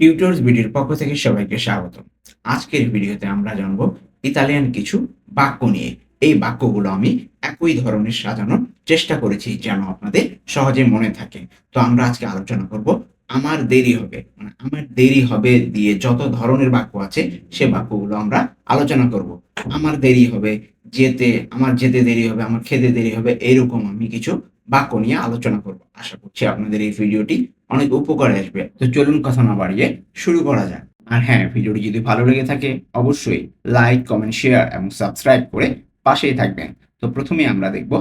Tutors ভিডিওর পক্ষ থেকে সবাইকে স্বাগত আজকের ভিডিওতে আমরা জানব ইতালিয়ান কিছু বাক্য নিয়ে। এই বাক্যগুলো আমি একই ধরনের সাজানোর চেষ্টা করেছি যেন আপনাদের সহজে মনে থাকে। তো আমরা আজকে আলোচনা করব আমার দেরি হবে। মানে আমার দেরি হবে দিয়ে যত ধরনের বাক্য আছে সে বাক্যগুলো আমরা আলোচনা করব। আমার দেরি হবে, যেতে, আমার যেতে দেরি হবে, আমার খেতে দেরি হবে, এরকম আমি কিছু বাক্য নিয়ে আলোচনা করব। আশা করছি আপনাদের এই ভিডিওটি অনেক উপকারে আসবে। তো চলুন কথা না বাড়িয়ে শুরু করা যাক। আর হ্যাঁ ভিডিওটি যদি ভালো লেগে থাকে, অবশ্যই লাইক কমেন্ট শেয়ার এবং সাবস্ক্রাইব করে পাশেই থাকবেন। তো প্রথমে আমরা দেখব,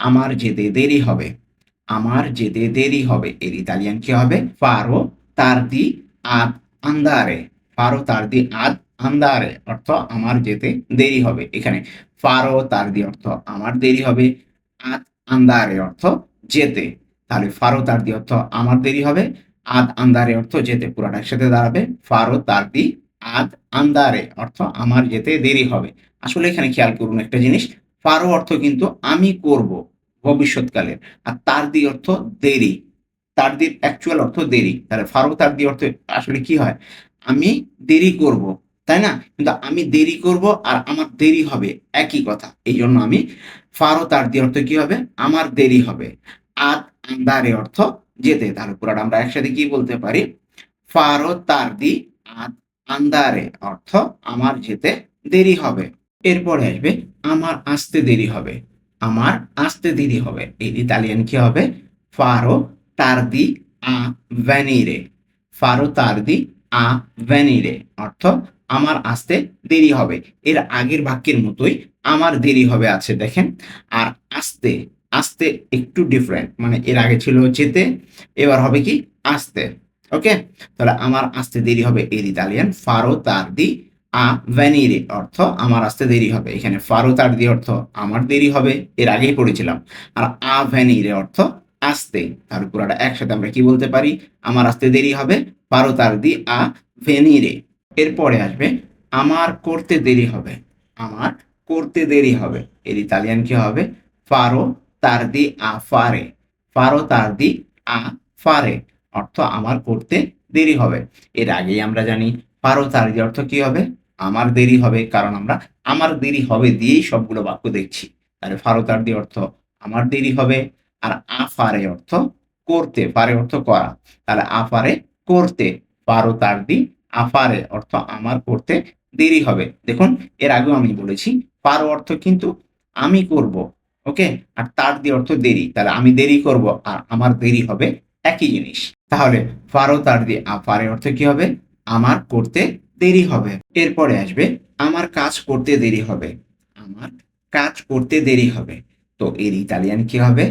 আমার যেতে দেরি হবে। আমার যেতে দেরি হবে। এর ইতালিয়ান কি হবে? ফারো তার দি আদ আন্দারে। ফারো তার দি আদ আন্দারে অর্থ আমার যেতে দেরি হবে। এখানে ফারো তার দি অর্থ আমার দেরি হবে। আদ আন্দারে অর্থ যেতে। তাহলে ফারো তারদি অর্থ আমার দেরি হবে, আদ আন্দারে অর্থ যেতে পুরাটা একসাথে দাঁড়াবে, ফারো তারদি আদ আন্দারে অর্থ আমার যেতে দেরি হবে। আসলে এখানে খেয়াল করুন একটা জিনিস, ফারো অর্থ কিন্তু আমি করব ভবিষ্যৎকালে, আর তার দি অর্থ দেরি, তার দির অ্যাকচুয়াল অর্থ দেরি। তাহলে ফারো তার দি অর্থ আসলে কি হয়? আমি দেরি করব, তাই না? কিন্তু আমি দেরি করব আর আমার দেরি হবে, একই কথা। এই জন্য আমি ফারো তার দি অর্থ কি হবে? আমার দেরি হবে। আদ আন্দারে অর্থ যেতে তাহলে পুরাটা আমরা একসাথে কি বলতে পারি? ফারো তার দি আন্দারে অর্থ আমার যেতে দেরি হবে। এরপরে আসবে, আমার আসতে দেরি হবে। আমার আসতে দেরি হবে। এই ইতালিয়ান কি হবে? ফারো তারদি আ ভ্যানিরে ফারো তারদি আ ভ্যানিরে অর্থ আমার আসতে দেরি হবে। এর আগের বাক্যের মতোই আমার দেরি হবে আছে, দেখেন। আর আসতে আসতে একটু ডিফারেন্ট মানে এর আগে ছিল যেতে, এবার হবে কি আসতে ওকে তাহলে আমার আসতে দেরি হবে এর ইতালিয়ান ফারো তারদি আ ভ্যানিরে অর্থ আমার আসতে দেরি হবে, এখানে ফারো তার দিয়ে অর্থ আমার দেরি হবে, এর আগেই পড়েছিলাম, আর আ ভ্যানিরে অর্থ আসতে, তার পুরাটা একসাথে আমরা কি বলতে পারি? আমার আসতে দেরি হবে, ফারো তার দি আ ভেনিরে এরপরে আসবে আমার করতে দেরি হবে, আমার করতে দেরি হবে, এর ইতালিয়ান কি হবে? ফারো তার দি আ ফারে ফারো তার আ ফারে অর্থ আমার করতে দেরি হবে। এর আগেই আমরা জানি ফারো তার দি অর্থ কি হবে? আমার দেরি হবে, কারণ আমরা আমার দেরি হবে দিয়েই সবগুলো বাক্য দেখছি। তাহলে ফারো তার দি অর্থ আমার দেরি হবে, আর আফারে অর্থ করতে। পারে অর্থ করা। তাহলে আফারে করতে। পারো তার দি আফারে অর্থ আমার করতে দেরি হবে। দেখুন, এর আগেও আমি বলেছি পারো অর্থ কিন্তু আমি করব। ওকে আর তার দি অর্থ দেরি। তাহলে আমি দেরি করব আর আমার দেরি হবে একই জিনিস। তাহলে ফারো তার দি আফারে অর্থ কি হবে? আমার করতে দেরি হবে। এরপরে আসবে, আমার কাজ করতে দেরি হবে। আমার কাজ করতে দেরি হবে। তো এর ইতালিয়ান কি হবে?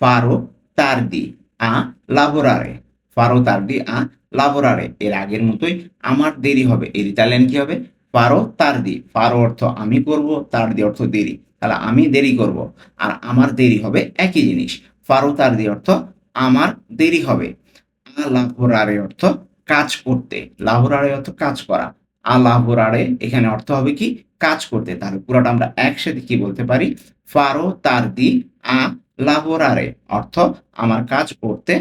ফারো তারদি আ লাবোরারে ফারো তার দি, আ লাবোরারে এর আগের মতোই আমার দেরি হবে। এর ইতালিয়ান কি হবে? ফারো তারদি ফারো অর্থ আমি করব, তার দি অর্থ দেরি। তাহলে আমি দেরি করব। আর আমার দেরি হবে একই জিনিস। ফারো তারদি অর্থ আমার দেরি হবে। আ লাবোরারে অর্থ কাজ করতে। লাবোরারে অর্থ কাজ করা। আ লাবোরারে এখানে অর্থ হবে কি? কাজ করতে। তাহলে পুরোটা আমরা একসাথে কি বলতে পারি? ফারো তারদি আ লাবোরারে অর্থ আমার কাজ করতে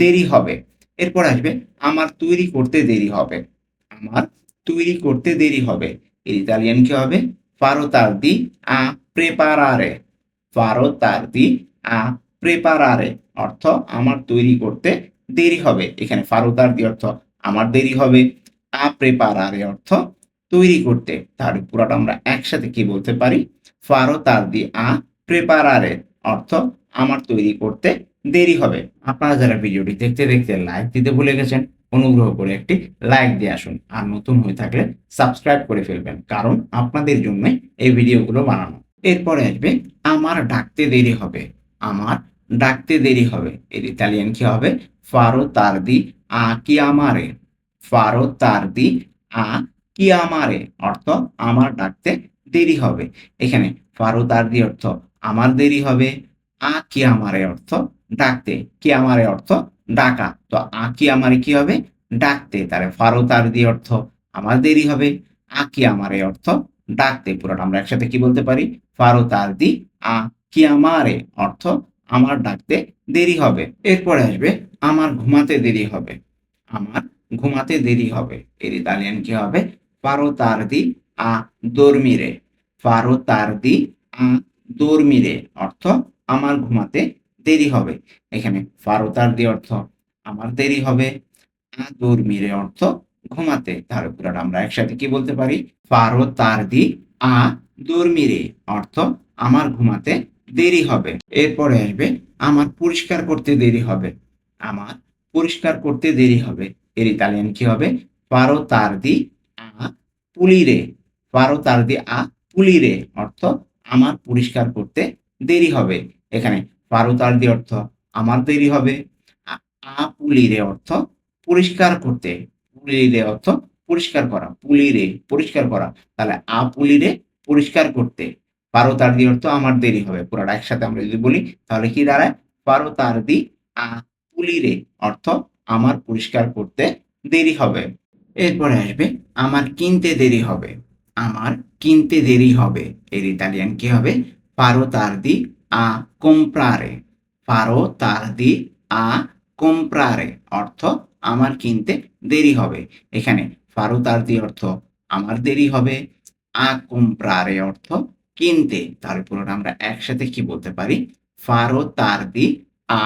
দেরি হবে। এরপর আসবে, আমার তৈরি করতে দেরি হবে। আমার তৈরি করতে দেরি হবে। এর ইতালিয়ান কি হবে? ফারো তার দি আ প্রেপারারে ফারো তারদি আ প্রেপারারে অর্থ আমার তৈরি করতে দেরি হবে। এখানে ফারো তারদি অর্থ আমার দেরি হবে। আ প্রেপারারে অর্থ তৈরি করতে। তাহলে পুরোটা আমরা একসাথে কি বলতে পারি? ফারো তারদি আ প্রেপারারে অর্থ আমার তৈরি করতে দেরি হবে। আপনারা যারা ভিডিওটি দেখতে দেখতে লাইক দিতে ভুলে গেছেন, অনুগ্রহ করে একটি লাইক দিয়ে আসুন। আর নতুন হয়ে থাকলে সাবস্ক্রাইব করে ফেলবেন। কারণ আপনাদের জন্য এই ভিডিওগুলো বানানো। এরপরে আসবে, আমার ডাকতে দেরি হবে। আমার ডাকতে দেরি হবে। এর ইতালিয়ান কি হবে? ফারো তারদি আ কি আমারে ফারো তারদি আ কি আমারে অর্থ, আমার ডাকতে দেরি হবে। এখানে ফারো তারদি অর্থ, আমার দেরি হবে। আ কি আমারে অর্থ, ডাকতে। কি আমারে অর্থ, ডাকা। তো আ কি আমারে কি হবে? ডাকতে। তাহলে ফারো তার দিয়ে অর্থ, আমার দেরি হবে। আ কি আমারে অর্থ ডাকতে, পুরোটা আমরা একসাথে কি বলতে পারি? ফারো তার দি আ কি আমারে অর্থ আমার ডাকতে দেরি হবে। এরপরে আসবে, আমার ঘুমাতে দেরি হবে। আমার ঘুমাতে দেরি হবে। এর ইতালিয়ান কি হবে? ফারো তারদি আ দর্মিরে। ফারো তার তারদি আ দর্মিরে, অর্থ আমার ঘুমাতে দেরি হবে। এখানে ফারো তারদি অর্থ আমার দেরি হবে। আ দর্মিরে, অর্থ ঘুমাতে। তাহলে পুরোটা আমরা একসাথে কি বলতে পারি? ফারো তারদি আ দর্মিরে অর্থ, আমার ঘুমাতে দেরি হবে। এরপরে আসবে, আমার পরিষ্কার করতে দেরি হবে। আমার পরিষ্কার করতে দেরি হবে। এর ইতালিয়ান কি হবে? পারো তার দি আ পুলিরে পারো তার দি আ পুলিরে অর্থ, আমার পরিষ্কার করতে দেরি হবে। এখানে পারো তার দি অর্থ, আমার দেরি হবে। আ পুলিরে অর্থ, পরিষ্কার করতে পুলিরে অর্থ পরিষ্কার করা, পুলিরে পরিষ্কার করা। তাহলে আ পুলিরে পরিষ্কার করতে। পারো তার দি অর্থ আমার দেরি হবে। পুরোটা একসাথে আমরা যদি বলি, তাহলে কি দাঁড়ায়? পারো তার দি আ পুলিরে অর্থ আমার পরিষ্কার করতে দেরি হবে। এরপরে আসবে, আমার কিনতে দেরি হবে। আমার কিনতে দেরি হবে। এর ইতালিয়ান কি হবে? পারো তার দি আ comprare পারো তার দি আ comprare অর্থ আমার কিনতে দেরি হবে। এখানে ফারো তার দি অর্থ আমার দেরি হবে। আ comprare অর্থ কিনতে। তাহলে পুরোটা আমরা একসাথে কি বলতে পারি? ফারো তার দি আ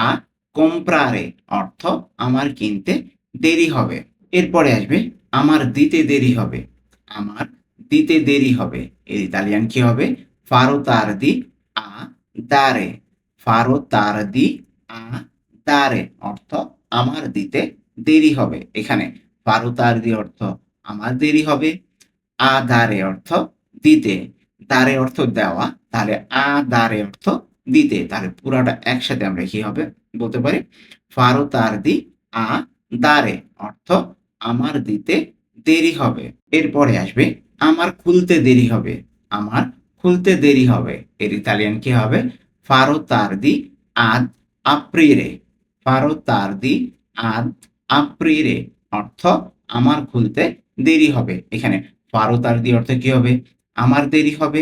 comprare অর্থ আমার কিনতে দেরি হবে। এরপরে আসবে, আমার দিতে দেরি হবে। আমার দিতে দেরি হবে। এর ইতালিয়ান কি হবে? ফারো তার দি আ দারে ফারো তার দি আ দারে অর্থ আমার দিতে দেরি হবে। এখানে ফারো তার দি অর্থ আমার দেরি হবে, আ দারে অর্থ দিতে। দারে অর্থ দেওয়া, তাহলে আ দারে অর্থ দিতে। তাহলে পুরাটা একসাথে আমরা কি হবে বলতে পারি? ফারো তার দি আ দারে অর্থ আমার দিতে দেরি হবে। এরপরে আসবে, আমার খুলতে দেরি হবে, আমার খুলতে দেরি হবে। এর ইতালিয়ান কি হবে? ফারো তার দি আদ আপ্রিরে। ফারো তার দি আদ আপ্রিরে, অর্থ আমার খুলতে দেরি হবে। এখানে ফারো তার দি অর্থ কি হবে? আমার দেরি হবে।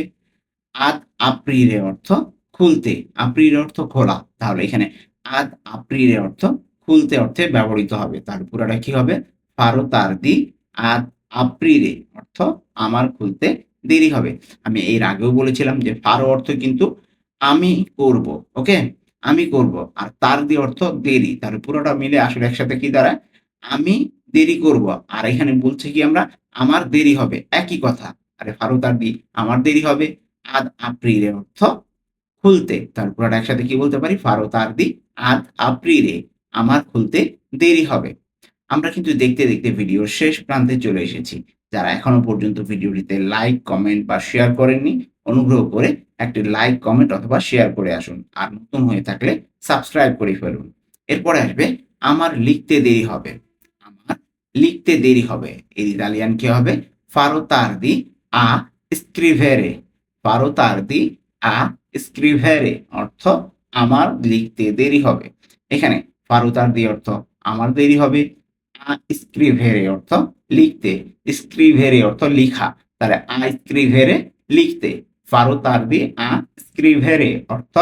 আদ আপ্রিরে অর্থ খুলতে। আপ্রিরে অর্থ খোলা। তাহলে এখানে আদ আপ্রিরে অর্থ খুলতে অর্থে ব্যবহৃত হবে। তার পুরাটা কি হবে? ফারো তার দি আদ আপ্রিরে অর্থ আমার খুলতে দেরি হবে। আমি এর আগেও বলেছিলাম যে ফারো অর্থ কিন্তু আমি করব, ওকে? আমি করব। আর তার দি অর্থ দেরি। তাহলে পুরোটা মিলে আসলে একসাথে কি দাঁড়ায়? আমি দেরি করব। আর এখানে বলছে কি আমরা, আমার দেরি হবে। একই কথা। আরে ফারো তার দি, আমার দেরি হবে। আদ আপ্রিরে অর্থ খুলতে। তার পুরোটা একসাথে কি বলতে পারি? ফারো তার দি আদ আপ্রিরে আমার খুলতে দেরি হবে। আমরা কিন্তু দেখতে দেখতে ভিডিওর শেষ প্রান্তে চলে এসেছি। যারা এখনও পর্যন্ত ভিডিওটিতে লাইক কমেন্ট বা শেয়ার করেননি অনুগ্রহ করে একটি লাইক কমেন্ট অথবা শেয়ার করে আসুন। আর নতুন হয়ে থাকলে সাবস্ক্রাইব করে ফেলুন। এরপরে আসবে, আমার লিখতে দেরি হবে। আমার লিখতে দেরি হবে। এর ইতালিয়ান কি হবে? ফারো তারদি আ স্ক্রিভেরে ফারো তারদি আ স্ক্রিভেরে অর্থ, আমার লিখতে দেরি হবে। এখানে ফারো তারদি অর্থ, আমার দেরি হবে। আ স্ক্রিভেরে অর্থ, লিখতে। স্ক্রিভেরে অর্থ, লিখা। তাহলে আ স্ক্রিভেরে লিখতে। ফারো তারদি আ স্ক্রিভেরে, অর্থ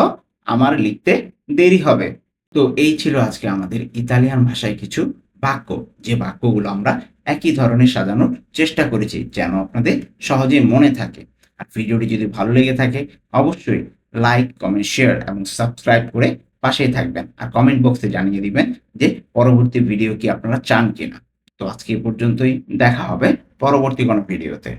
আমার লিখতে দেরি হবে। তো এই ছিল আজকে আমাদের ইতালিয়ান ভাষায় কিছু বাক্য। যে বাক্যগুলো আমরা একই ধরনের সাজানোর চেষ্টা করেছি, যেন আপনাদের সহজে মনে থাকে। আর ভিডিওটি যদি ভালো লেগে থাকে, অবশ্যই লাইক, কমেন্ট, শেয়ার এবং সাবস্ক্রাইব করে পাশেই থাকবেন। আর কমেন্ট বক্সে জানিয়ে দিবেন যে পরবর্তী ভিডিও কি আপনারা চান কিনা। তো আজকে পর্যন্তই, দেখা হবে পরবর্তী কোনো ভিডিওতে।